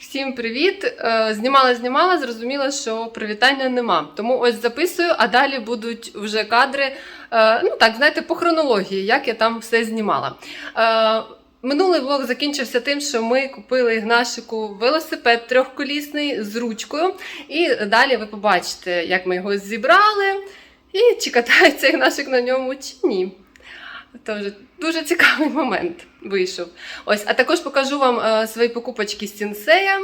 Всім привіт! Е, Знімала, знімала, зрозуміла, що привітання нема. Тому ось записую, а далі будуть вже кадри. е, Ну так, знаєте, по хронології, як я там все знімала. Е, Минулий влог закінчився тим, що ми купили Ігнашику велосипед трьохколісний з ручкою. І далі ви побачите, як ми його зібрали, і чи катається Ігнашик на ньому, чи ні. Тож дуже цікавий момент вийшов. Ось, а також покажу вам е, свої покупочки з Сінсея.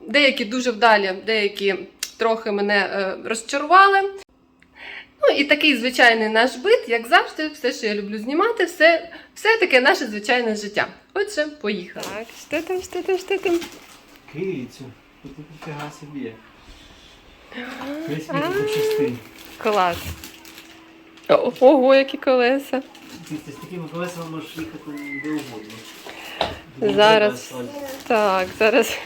Деякі дуже вдалі, деякі трохи мене е, розчарували. Ну і такий звичайний наш бит, як завжди, все, що я люблю знімати, все, все таке наше звичайне життя. Отже, поїхали. Так, що там, що там, що там? Кицю, тут фіга собі. Весь. Клас. Ого, які колеса. З такими колесами можеш їхати де угодно. Зараз. Так, зараз.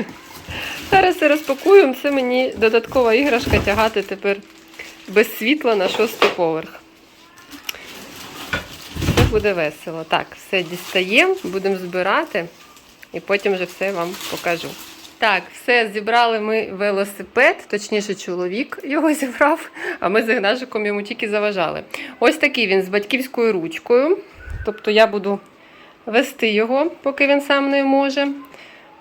Зараз все розпакуємо. Це мені додаткова іграшка тягати тепер без світла на шостий поверх. Це буде весело. Так, все дістаємо, будемо збирати і потім вже все вам покажу. Так, все, зібрали ми велосипед, точніше, чоловік його зібрав, а ми з Ігнашиком йому тільки заважали. Ось такий він з батьківською ручкою. Тобто я буду вести його, поки він сам не може.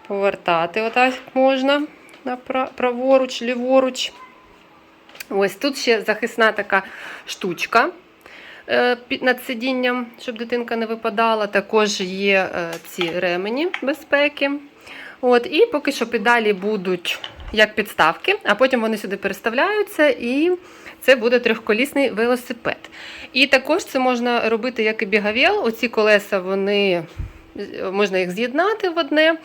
Повертати отак можна на праворуч, ліворуч. Ось тут ще захисна така штучка е, над сидінням, щоб дитинка не випадала. Також є е, ці ремені безпеки. От, і поки що педалі будуть як підставки, а потім вони сюди переставляються, і це буде трьохколісний велосипед. І також це можна робити як і бігавіл. Оці колеса вони можна їх з'єднати в одне,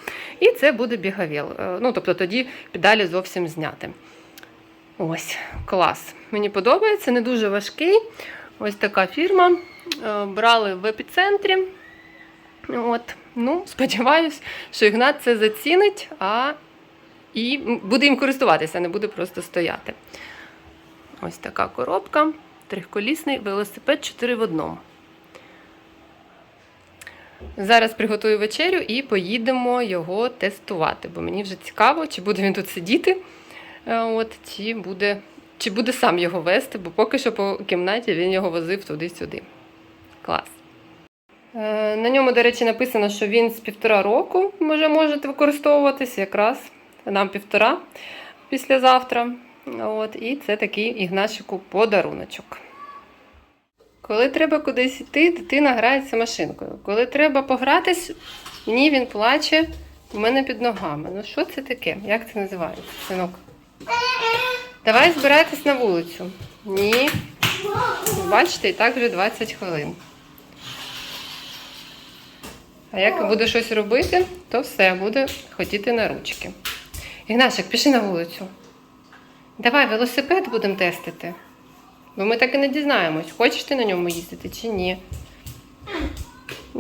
і це буде бігавіл. Е, Ну, тобто тоді педалі зовсім зняти. Ось, клас. Мені подобається, не дуже важкий. Ось така фірма. Е, Брали в епіцентрі. От. Ну, сподіваюсь, що Ігнат це зацінить, а і буде їм користуватися, не буде просто стояти. Ось така коробка. Трихколісний велосипед 4 в одному. Зараз приготую вечерю і поїдемо його тестувати, бо мені вже цікаво, чи буде він тут сидіти, е, от, чи, буде, чи буде сам його вести, бо поки що по кімнаті він його возив туди-сюди. Клас. Е, На ньому, до речі, написано, що він з півтора року може можете використовуватись якраз нам півтора післязавтра. От, і це такий ігнашику подаруночок. Коли треба кудись йти, дитина грається машинкою. Коли треба погратись, ні, він плаче у мене під ногами. Ну що це таке? Як це називається, синок? Давай збирайтесь на вулицю. Ні. Бачите, і так вже 20 хвилин. А як буде щось робити, то все, буде хотіти на ручки. Ігнашик, піши на вулицю. Давай велосипед будемо тестити. Бо ми так і не дізнаємось, хочеш ти на ньому їздити чи ні.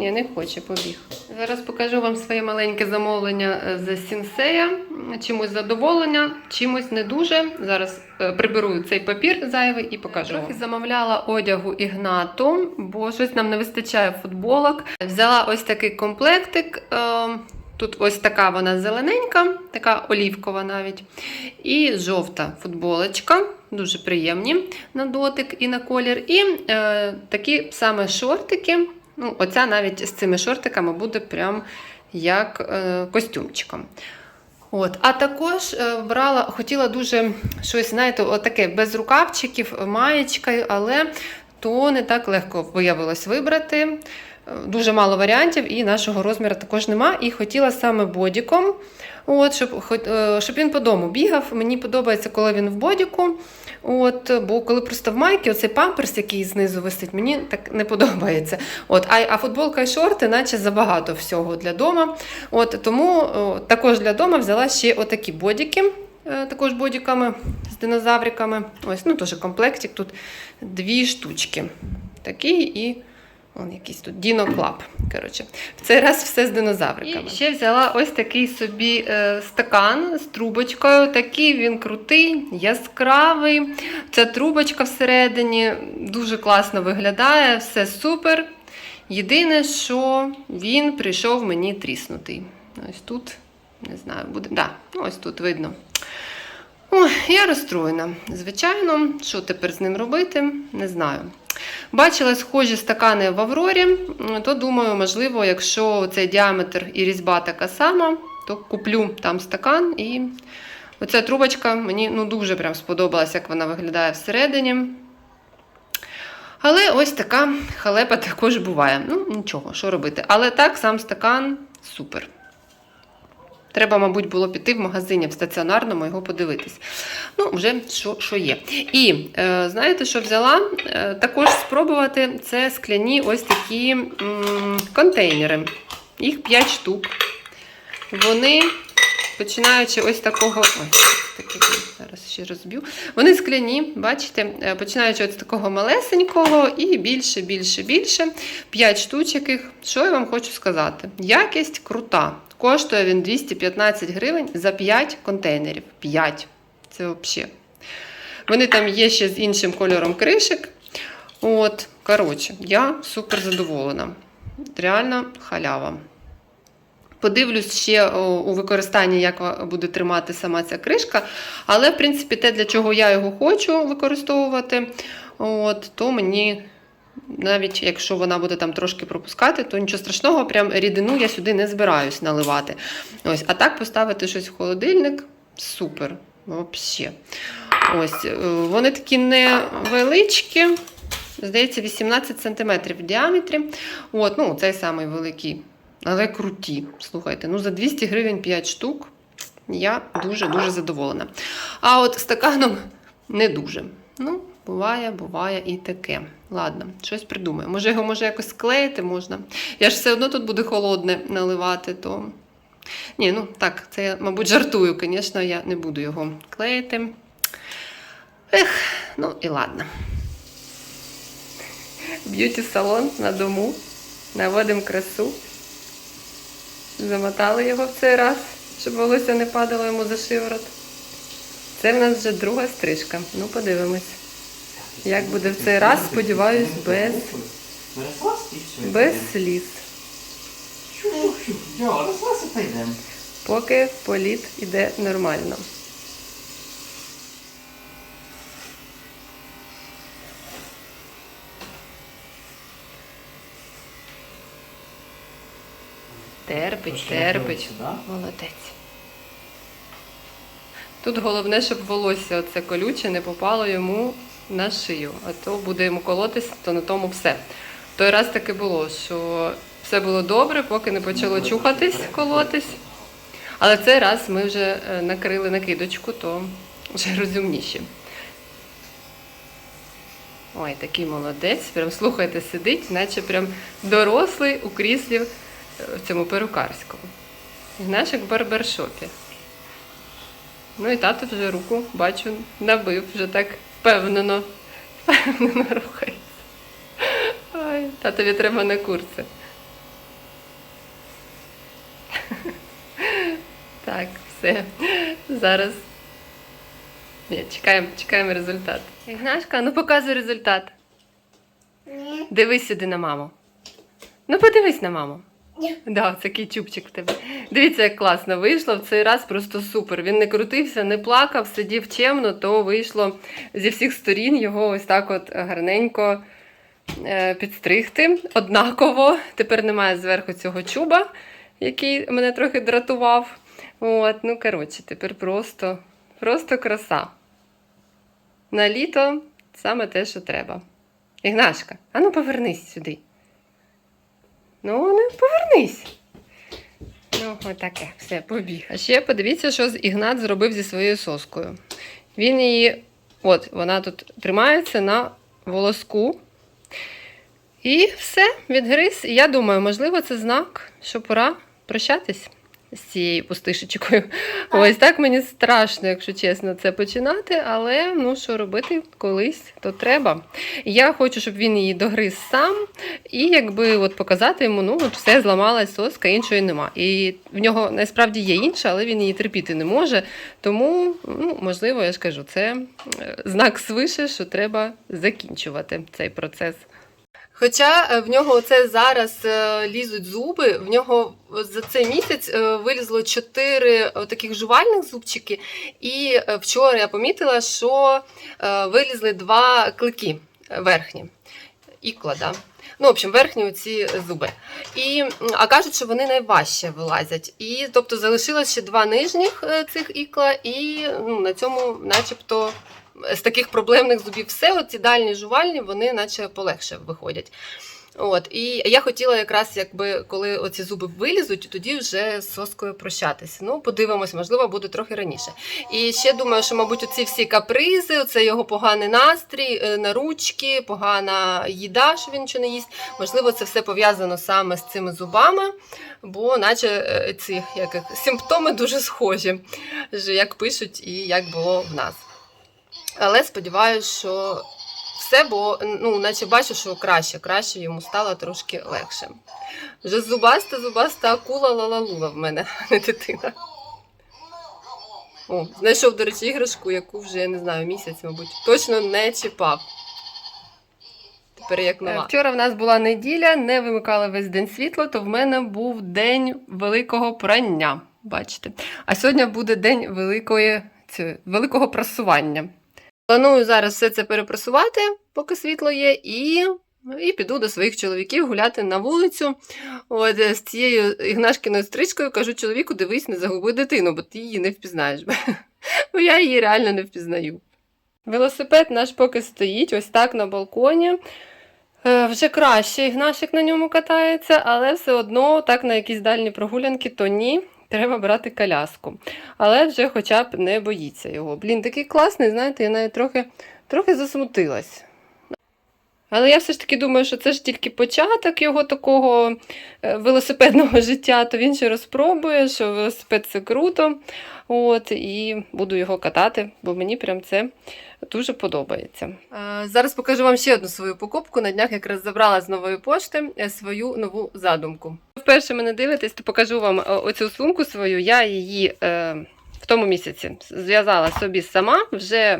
Ні, не хоче, побіг. Зараз покажу вам своє маленьке замовлення е, з Сінсея. Чимось задоволення, чимось не дуже. Зараз е, приберу цей папір зайвий і покажу. Трохи замовляла одягу Ігнату, бо щось нам не вистачає футболок. Взяла ось такий комплектик. е, Тут ось така вона зелененька, така олівкова навіть. І жовта футболочка, дуже приємні на дотик і на колір. І е, такі саме шортики. Ну, оця навіть з цими шортиками буде прям як е, костюмчиком. От. А також е, брала, хотіла дуже щось, знаєте, отаке без рукавчиків, маєчкою, але то не так легко виявилось вибрати. Дуже мало варіантів, і нашого розміру також нема. І хотіла саме бодіком, от, щоб, е, щоб він по дому бігав. Мені подобається, коли він в бодіку. От, бо коли просто в майці, оцей памперс, який знизу висить, мені так не подобається. От, а, а футболка і шорти, наче забагато всього для дома. От, тому о, також для дома взяла ще отакі бодіки. е, Також бодіками з динозавриками. Ось, ну теж комплектик. Тут дві штучки. Такий і Вон якийсь тут Діно Клаб. Коротше, в цей раз все з динозавриками. І ще взяла ось такий собі е, стакан з трубочкою. Такий він крутий, яскравий. Ця трубочка всередині дуже класно виглядає, все супер. Єдине, що він прийшов мені тріснутий. Ось тут Не знаю, буде. Да, ну ось тут видно. Ой, я розстроєна. Звичайно, що тепер з ним робити, не знаю. Бачила схожі стакани в Аврорі, то думаю, можливо, якщо цей діаметр і різьба така сама, то куплю там стакан. І оця трубочка мені ну, дуже прям сподобалась, як вона виглядає всередині. Але ось така халепа також буває. Ну, нічого, що робити. Але так, сам стакан супер. Треба, мабуть, було піти в магазині в стаціонарному його подивитись. Ну, вже що, що є. І е, знаєте, що взяла? Е, також спробувати це скляні ось такі м, контейнери. Їх 5 штук. Вони, починаючи ось такого. Ой, такий, зараз ще розб'ю. Вони скляні, бачите, е, починаючи з такого малесенького і більше, більше, більше. 5 штучок їх. Що я вам хочу сказати? Якість крута. Коштує він 215 гривень за 5 контейнерів. 5. Це взагалі. Вони там є ще з іншим кольором кришек. От, коротше, я супер задоволена. Реально халява. Подивлюсь ще у використанні, як буде тримати сама ця кришка. Але, в принципі, те, для чого я його хочу використовувати, от, то мені, навіть якщо вона буде там трошки пропускати, то нічого страшного, прям рідину я сюди не збираюсь наливати. Це. А так поставити щось в холодильник супер. Взагалі. Ось, е, вони такі невеличкі, здається, 18 см в діаметрі. От, ну, цей самий великий але круті. Слухайте, ну за 200 гривень 5 штук. Я дуже-дуже задоволена. А от стаканом не дуже. Ну, буває, буває і таке. Ладно, щось придумаю. Може, його може якось склеїти можна. Я ж все одно тут буде холодне наливати, то. Ні, ну так, це я, мабуть, жартую, звісно, я не буду його клеїти. Ех, ну і ладно. Б'юті-салон на дому. Наводимо красу. Замотали його в цей раз, щоб волосся не падало йому за шиворот. Це в нас вже друга стрижка. Ну, подивимось. Як буде в цей раз, сподіваюсь, без, без сліз. Поки політ іде нормально. Терпить, терпить. Молодець. Тут головне, щоб волосся оце колюче не попало йому на шию, а то буде йому колотись, то на тому все. Той раз таки було, що все було добре, поки не почало чухатись, колотись. Але цей раз ми вже е, накрили накидочку, то вже розумніші. Ой, такий молодець. Прям слухайте, сидить, наче прям дорослий у кріслі е, в цьому перукарському. Знаєш, як в барбершопі. Ну і тато вже руку, бачу, набив, вже так впевнено, впевнено рухається. Ой, татові треба на курси. Так, все. Зараз. Ні, чекаємо, чекаємо результат. Ігнашка, ну показуй результат. Ні. Дивись сюди на маму. Ну, подивись на маму. Да, такий чубчик в тебе. Дивіться, як класно вийшло. В цей раз просто супер. Він не крутився, не плакав, сидів чемно, то вийшло зі всіх сторін його ось так от гарненько е, підстригти. Однаково. Тепер немає зверху цього чуба, який мене трохи дратував. От, ну коротше, тепер просто, просто краса. На літо саме те, що треба. Ігнашка, а ну повернись сюди. Ну, не повернись. Ну, отаке, все, побіг. А ще подивіться, що Ігнат зробив зі своєю соскою. Він її, от, вона тут тримається на волоску. І все, відгриз. І я думаю, можливо, це знак, що пора прощатись з цією пустишечкою. Ось так мені страшно, якщо чесно, це починати, але ну що робити колись, то треба. Я хочу, щоб він її догриз сам, і якби от показати йому, ну от все зламалась соска, іншої нема. І в нього насправді є інша, але він її терпіти не може. Тому, ну, можливо, я ж кажу, це е, знак свише, що треба закінчувати цей процес. Хоча е, в нього оце зараз е, лізуть зуби, в нього за цей місяць е, вилізло чотири е, таких жувальних зубчики, і е, вчора я помітила, що е, вилізли два клики е, верхні. Ікла, да. Ну, в общем, верхні оці зуби. І, а кажуть, що вони найважче вилазять. І тобто залишилось ще два нижніх е, цих ікла, і ну, на цьому, начебто, з таких проблемних зубів все, оці дальні жувальні, вони наче полегше виходять. От, і я хотіла якраз, якби коли оці зуби вилізуть, тоді вже з соскою прощатися. Ну, подивимось, можливо, буде трохи раніше. І ще думаю, що, мабуть, оці всі капризи, оце його поганий настрій, е, на ручки, погана їда, що він нічого не їсть. Можливо, це все пов'язано саме з цими зубами, бо наче е, ці як, симптоми дуже схожі, як пишуть і як було в нас. Але сподіваюся, що все, бо ну, наче бачу, що краще, краще йому стало трошки легше. Вже зубаста, зубаста акула лалалула в мене, а не дитина. О, знайшов, до речі, іграшку, яку вже я не знаю, місяць, мабуть, точно не чіпав. Тепер як нова. Вчора в нас була неділя, не вимикали весь день світло, то в мене був день великого прання. Бачите. А сьогодні буде день великої, великого прасування. Планую зараз все це перепрасувати, поки світло є, і, і піду до своїх чоловіків гуляти на вулицю. От е, з цією ігнашкиною стрічкою кажу чоловіку, дивись, не загуби дитину, бо ти її не впізнаєш. Бо я її реально не впізнаю. Велосипед наш поки стоїть ось так на балконі. Е, Вже краще Ігнашик на ньому катається, але все одно так на якісь дальні прогулянки, то ні. Треба брати коляску. Але вже хоча б не боїться його. Блін, такий класний, знаєте, я навіть трохи, трохи засмутилась. Але я все ж таки думаю, що це ж тільки початок його такого е, велосипедного життя, то він ще розпробує, що велосипед це круто. От, і буду його катати, бо мені прям це дуже подобається. Зараз покажу вам ще одну свою покупку. На днях якраз забрала з нової пошти е, свою нову задумку. Вперше мене дивитесь, то покажу вам е, оцю сумку свою. Я її е, в тому місяці зв'язала собі сама, вже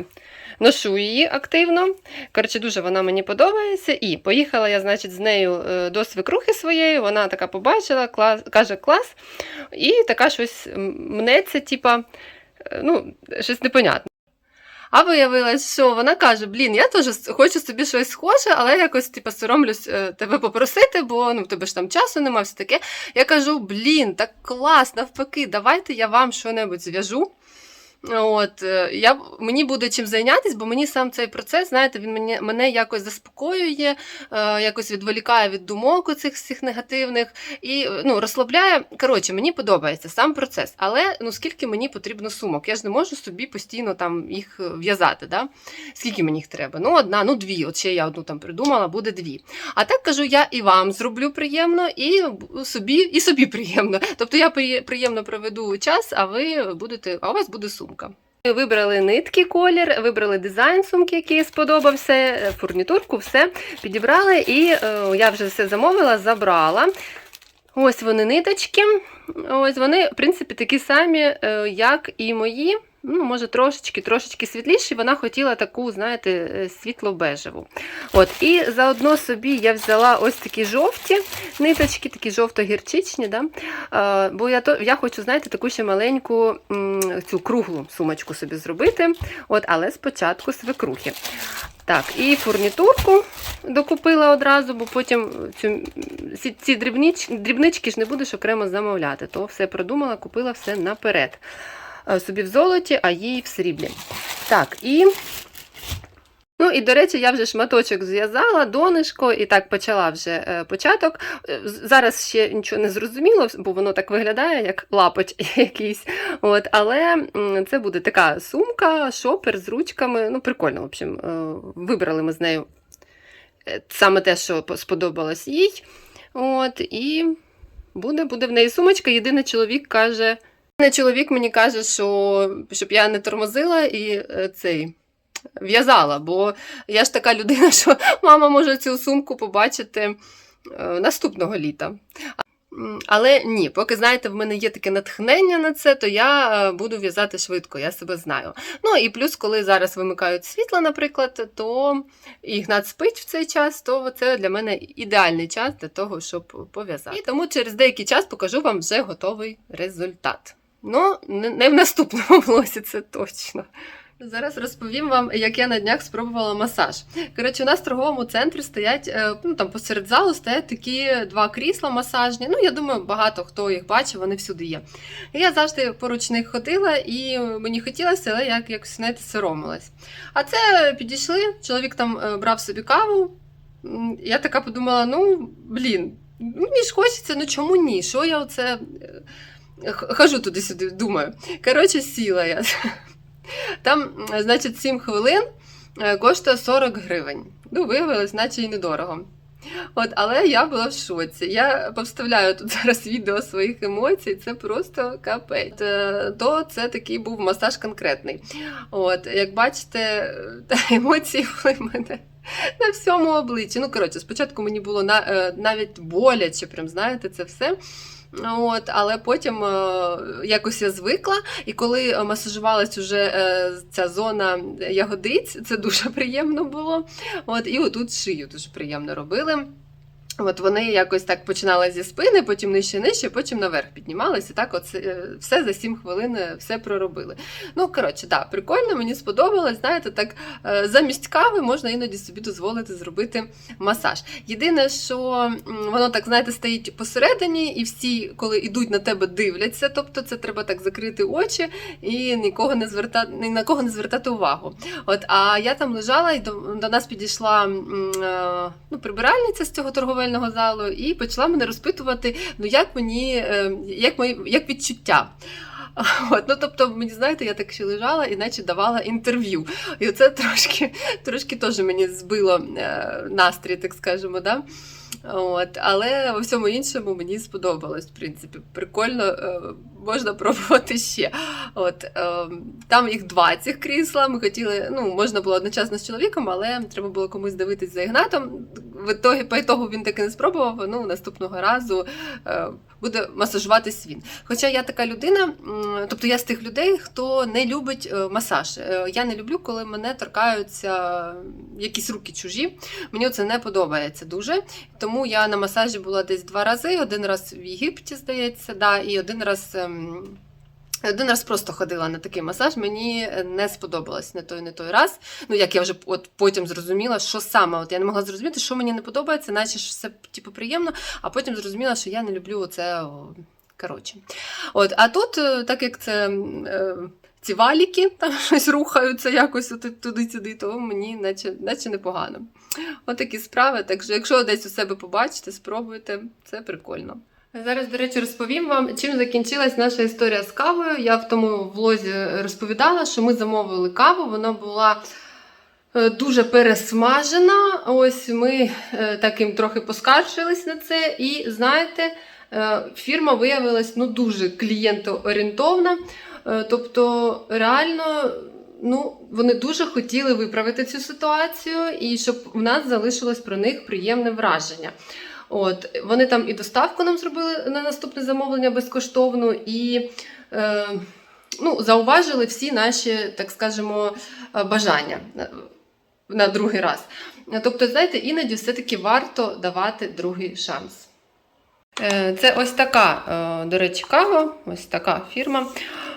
ношу її активно. Коротше, дуже вона мені подобається. І поїхала я, значить, з нею е, до свекрухи своєї. Вона така побачила, клас, каже клас, і така щось мнеться, типа, е, ну, щось непонятне. А виявилось, що вона каже: Блін, я теж хочу собі щось схоже, але якось типу, соромлюсь е, тебе попросити, бо ну, тебе ж там часу нема, все таке. Я кажу: блін, так клас, навпаки, давайте я вам що-небудь зв'яжу. От, е, я, мені буде чим зайнятися, бо мені сам цей процес, знаєте, він мене, мене якось заспокоює, е, якось відволікає від думок оцих всіх негативних і е, ну, розслабляє. Коротше, мені подобається сам процес. Але ну, скільки мені потрібно сумок? Я ж не можу собі постійно там їх е, в'язати. Да? Скільки мені їх треба? Ну, одна, ну дві. От ще я одну там придумала, буде дві. А так кажу, я і вам зроблю приємно, і собі, і собі приємно. Тобто я приємно проведу час, а ви будете, а у вас буде сумка. Ми Вибрали нитки, колір, вибрали дизайн сумки, який сподобався, е, фурнітурку, все підібрали, і е, я вже все замовила, забрала. Ось вони ниточки. Ось вони, в принципі, такі самі, е, як і мої. Ну, може, трошечки, трошечки світліші. Вона хотіла таку, знаєте, е, світло-бежеву. От, і заодно собі я взяла ось такі жовті ниточки, такі жовто-гірчичні. Да? Е, бо я, то, я хочу, знаєте, таку ще маленьку цю круглу сумочку собі зробити. От, але спочатку свекрухи. Так, і фурнітурку докупила одразу, бо потім цю, ці, ці дрібніч, дрібнички ж не будеш окремо замовляти. То все придумала, купила все наперед. Е, Собі в золоті, а їй в сріблі. Так, і. Ну і до речі, я вже шматочок зв'язала, донишко, і так почала вже е, початок. Е, Зараз ще нічого не зрозуміло, бо воно так виглядає, як лапоть якийсь. От, але це буде така сумка, шопер з ручками. Ну, прикольно, в общем, вибрали ми з нею саме те, що сподобалось їй. От, і буде, буде в неї сумочка. Єдине, чоловік каже. Чоловік мені каже, що щоб я не тормозила і е, цей в'язала, бо я ж така людина, що мама може цю сумку побачити е, наступного літа. Але ні, поки знаєте, в мене є таке натхнення на це, то я е, буду в'язати швидко, я себе знаю. Ну і плюс, коли зараз вимикають світло, наприклад, то Ігнат спить в цей час, то це для мене ідеальний час для того, щоб пов'язати. І тому через деякий час покажу вам вже готовий результат. Ну, не в наступному влозі, це точно. Зараз розповім вам, як я на днях спробувала масаж. Коротше, у нас в торговому центрі стоять, е, ну там посеред залу стоять такі два крісла масажні. Ну, я думаю, багато хто їх бачив, вони всюди є. І я завжди поруч них ходила, і мені хотілося, але я якось знаєте, соромилась. А це підійшли, чоловік там е, брав собі каву. Я така подумала: ну, блін, мені ж хочеться, ну чому ні? Що я оце е, хожу туди-сюди, думаю. Коротше, сіла я. Там, значить, 7 хвилин е, коштує 40 гривень. Ну, виявилось, наче й недорого. От, але я була в шоці. Я повставляю тут зараз відео своїх емоцій, це просто капець. Е, То це такий був масаж конкретний. От, як бачите, е, емоції були в мене на всьому обличчі. Ну, коротше, спочатку мені було на, навіть боляче, прям знаєте, це все. От, але потім е, якось я звикла, і коли е, масажувалась уже е, ця зона ягодиць, це дуже приємно було. От, і отут шию дуже приємно робили. От вони якось так починали зі спини, потім нижче, нижче, потім наверх піднімалися. Так, от е, все за 7 хвилин е, все проробили. Ну, коротше, так, прикольно, мені сподобалось. Знаєте, так е, замість кави можна іноді собі дозволити зробити масаж. Єдине, що воно так, знаєте, стоїть посередині, і всі, коли йдуть на тебе, дивляться. Тобто це треба так закрити очі і нікого не звертати, ні на кого не звертати увагу. От, а я там лежала, і до, до нас підійшла ну, прибиральниця з цього торговельного залу і почала мене розпитувати, ну як мені, е, як мої як відчуття. От, ну, тобто, мені знаєте, я так ще лежала і наче давала інтерв'ю. І це трошки, трошки теж мені збило е, настрій, так скажемо. Да? От, але у всьому іншому мені сподобалось, в принципі. Прикольно, е, можна пробувати ще. От, е, там їх два цих крісла. Ми хотіли, ну, можна було одночасно з чоловіком, але треба було комусь дивитись за Ігнатом. В ітогі, по ітогу він таки не спробував. Ну, наступного разу е, буде масажуватись він. Хоча я така людина, тобто я з тих людей, хто не любить е, масаж. Е, Я не люблю, коли мене торкаються якісь руки чужі. Мені це не подобається дуже. Тому я на масажі була десь два рази. Один раз в Єгипті, здається, да, і один раз. Один раз просто ходила на такий масаж, мені не сподобалось не той, не той раз. Ну, як я вже от потім зрозуміла, що саме. От я не могла зрозуміти, що мені не подобається, наче ж все типу, приємно, а потім зрозуміла, що я не люблю оце. Коротше. От, а тут, е, так як це е, ці валіки там щось рухаються якось туди-сюди, то мені наче, наче непогано. От такі справи. Так що, якщо десь у себе побачите, спробуйте, це прикольно. Зараз, до речі, розповім вам, чим закінчилась наша історія з кавою. Я в тому влозі розповідала, що ми замовили каву, вона була. е, Дуже пересмажена. Ось ми е, таким трохи поскаржились на це. І знаєте, е, фірма виявилась ну, дуже клієнтоорієнтовна. Тобто, реально, ну, вони дуже хотіли виправити цю ситуацію і щоб в нас залишилось про них приємне враження. От, вони там і доставку нам зробили на наступне замовлення безкоштовну, і е, ну, зауважили всі наші, так скажемо, е, бажання на, на другий раз. Тобто, знаєте, іноді все-таки варто давати другий шанс. Е, Це ось така, е, до речі, кава, ось така фірма.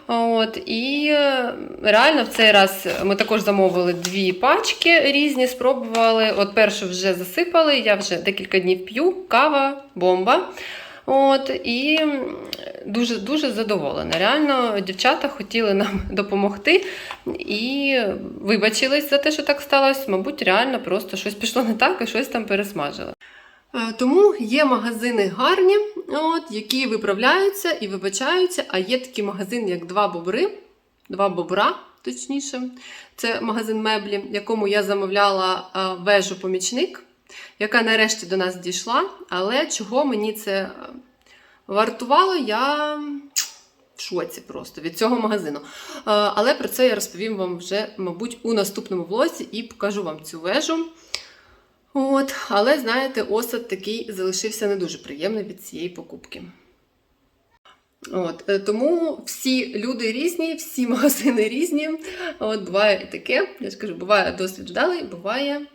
От, і е, реально в цей раз ми також замовили дві пачки різні, спробували. От першу вже засипали, я вже декілька днів п'ю, кава, бомба. От, і дуже дуже задоволена. Реально, дівчата хотіли нам допомогти і вибачились за те, що так сталося. Мабуть, реально просто щось пішло не так і щось там пересмажили. Е, Тому є магазини гарні, от, які виправляються і вибачаються, а є такі магазини, як два бобри, два бобра, точніше. Це магазин меблі, якому я замовляла е, вежу помічник, яка нарешті до нас дійшла. Але чого мені це е, вартувало, я в шоці просто від цього магазину. Але про це я розповім вам вже, мабуть, у наступному влозі і покажу вам цю вежу. От, але знаєте, осад такий залишився не дуже приємний від цієї покупки. От, е, тому всі люди різні, всі магазини різні. От буває і таке. Я ж кажу, буває досвід вдалий, буває,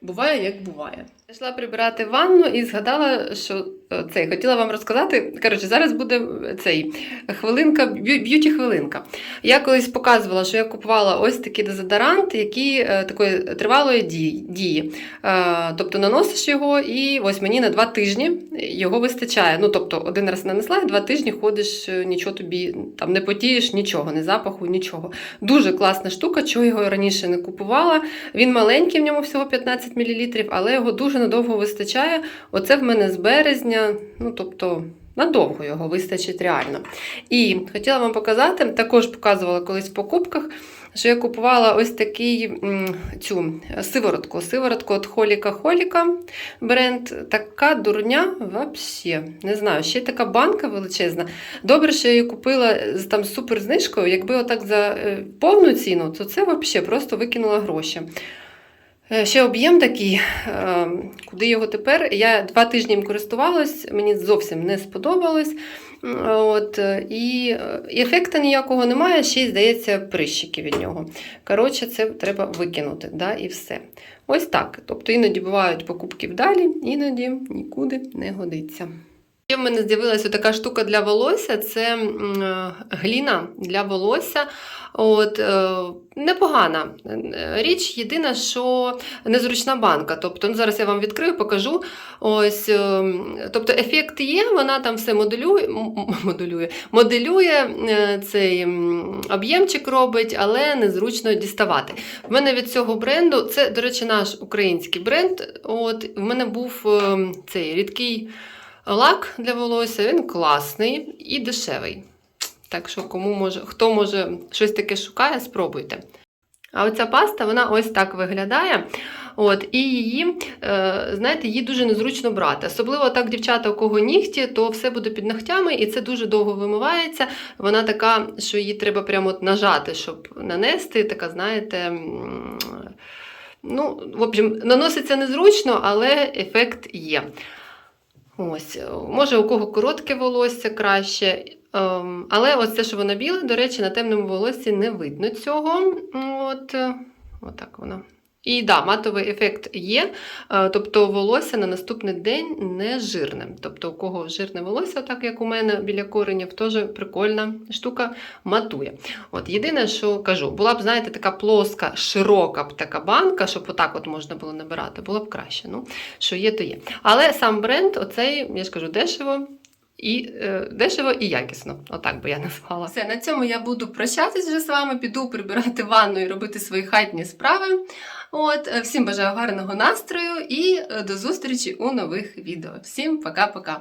буває як буває. Пішла прибирати ванну і згадала, що е, цей хотіла вам розказати. Коротше, зараз буде цей хвилинка, б'юті-хвилинка. Я колись показувала, що я купувала ось такий дезодорант, який е, такої тривалої дії. Е, тобто наносиш його, і ось мені на два тижні його вистачає. Ну, тобто, один раз нанесла, і два тижні ходиш, е, нічого тобі там не потієш, нічого, не запаху, нічого. Дуже класна штука, чого його раніше не купувала. Він маленький, в ньому всього 15 мл, але його дуже надовго вистачає. Оце в мене з березня, ну тобто. Надовго його вистачить реально. І хотіла вам показати, також показувала колись в покупках, що я купувала ось такий цю сиворотку. Сиворотку від Холіка Холіка бренд. Така дурня вообще. Не знаю, ще така банка величезна. Добре, що я її купила там з суперзнижкою. Якби отак за е, повну ціну, то це взагалі просто викинула гроші. Е, Ще об'єм такий, е, куди його тепер? Я два тижні їм користувалась, мені зовсім не сподобалось. От, е, і ефекту ніякого немає, ще й здається прищики від нього. Коротше, це треба викинути, да, і все. Ось так. Тобто іноді бувають покупки вдалі, іноді нікуди не годиться. Ще в мене з'явилася така штука для волосся це е, гліна для волосся. От, е, непогана річ, єдине, що незручна банка. Тобто, ну, зараз я вам відкрию, покажу. Ось, е, тобто ефект є, вона там все моделює, моделює, моделює цей об'ємчик робить, але незручно діставати. В мене від цього бренду, це, до речі, наш український бренд. От, в мене був цей рідкий лак для волосся, він класний і дешевий. Так що, кому може, хто може щось таке шукає, спробуйте. А оця паста, вона ось так виглядає. От, і її, е, знаєте, її дуже незручно брати. Особливо так, дівчата, у кого нігті, то все буде під ногтями, і це дуже довго вимивається. Вона така, що її треба прямо от нажати, щоб нанести. Така, знаєте. Ну, в общем, наноситься незручно, але ефект є. Ось, е, може, у кого коротке волосся краще. Ем, але ось це, що воно біле, до речі, на темному волосі не видно цього. От, е, отак воно. І да, матовий ефект є, е, тобто волосся на наступний день не жирне. Тобто, у кого жирне волосся, так як у мене біля коренів, теж прикольна штука матує. От єдине, що кажу, була б, знаєте, така плоска, широка б така банка, щоб отак от можна було набирати, було б краще. Ну, що є, то є. Але сам бренд, оцей, я ж кажу, дешево. І е, дешево і якісно, отак би я назвала. Все, на цьому я буду прощатись вже з вами, піду прибирати ванну і робити свої хатні справи. От, е, всім бажаю гарного настрою і е, до зустрічі у нових відео. Всім пока-пока!